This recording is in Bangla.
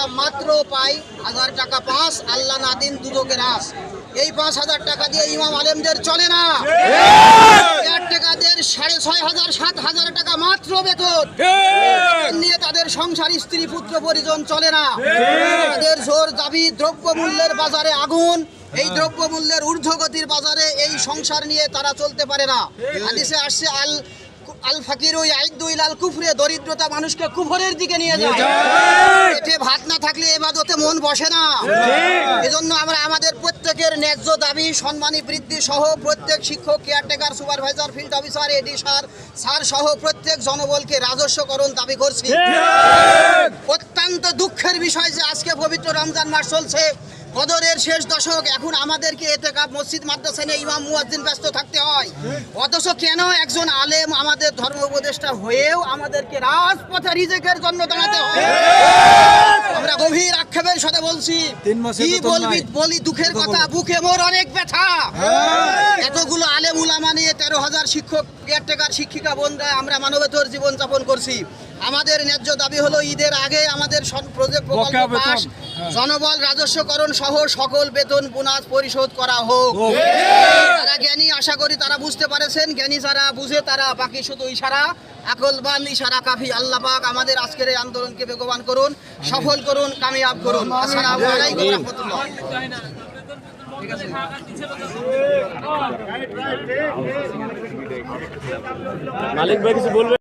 আমরা মাত্র পাই হাজার টাকা পাঁচ আল্লাহ নাদিন দুদকে রাস। এই পাঁচ হাজার টাকা দিয়ে ইমাম আলেমদের চলে না। টাকাদের সাড়ে ছয় হাজার সাত হাজার টাকা মাত্র বেতন। নিয়ে তাদের সংসার স্ত্রী পুত্র পরিজন চলে না। তাদের জোর দাবি দ্রব্য মূল্যের বাজারে আগুন। এই দ্রব্য মূল্যের ঊর্ধ্বগতির বাজারে এই সংসার নিয়ে তারা চলতে পারে না। হাদিসে আসছে আল আল ফাকির ওই আইদুই লাল কুফরে দরিদ্রতা মানুষকে কুফরের দিকে নিয়ে যায়। পেটে ভাত না থাকলে এবাদতে মন বসে না। এজন্য আমরা আমাদের প্রত্যেকের ন্যায্য দাবি সম্মানী বৃদ্ধি সহ প্রত্যেক শিক্ষক caretaker supervisor field officer AD sir sir সহ প্রত্যেক জনবলকে রাজস্বকরণ দাবি করছি। অত্যন্ত দুঃখের বিষয় যে আজকে পবিত্র রমজান মাস চলছে। কদরের শেষ দশক এখন আমাদেরকে এতে কাপ মসজিদ মাদ্রাসা নিয়ে ইমাম মুয়াজ্জিন ব্যস্ত থাকতে হয়। অথচ কেন একজন আলেম আমাদের ধর্ম উপদেষ্টা হয়েও আমাদেরকে রাজপথে রিজেকের জন্য দাঁড়াতে হয়? আমরা গভীর আক্ষেপের সাথে বলছি কি বলবি? বলি দুঃখের কথা বুকে মোর অনেক ব্যথা। এতগুলো আলেম উলামা নিয়ে তেরো হাজার শিক্ষক কেয়ারটেকার শিক্ষিকা বোনরা আমরা মানবেতর জীবন যাপন করছি। আমাদের ন্যায্য দাবি হলো ঈদের আগে আমাদের সব প্রজেক্ট প্রকল্প। পাস জনবল রাজস্বকরণ সহ সকল বেতন বোনাস পরিশোধ করা হোক। যারা জ্ঞানী আশা করি তারা বুঝতে পারেছেন। জ্ঞানী যারা বুঝে তারা বাকি শুধু ইশারা আকলবান ইশারা কাফি আল্লাহ পাক আমাদের আজকের এই আন্দোলনকে বেগবান করুন সফল করুন কামিয়াব করুন। আসসালামু আলাইকুম রহমতুল্লাহ। মালিক ভাই কিছু বলবে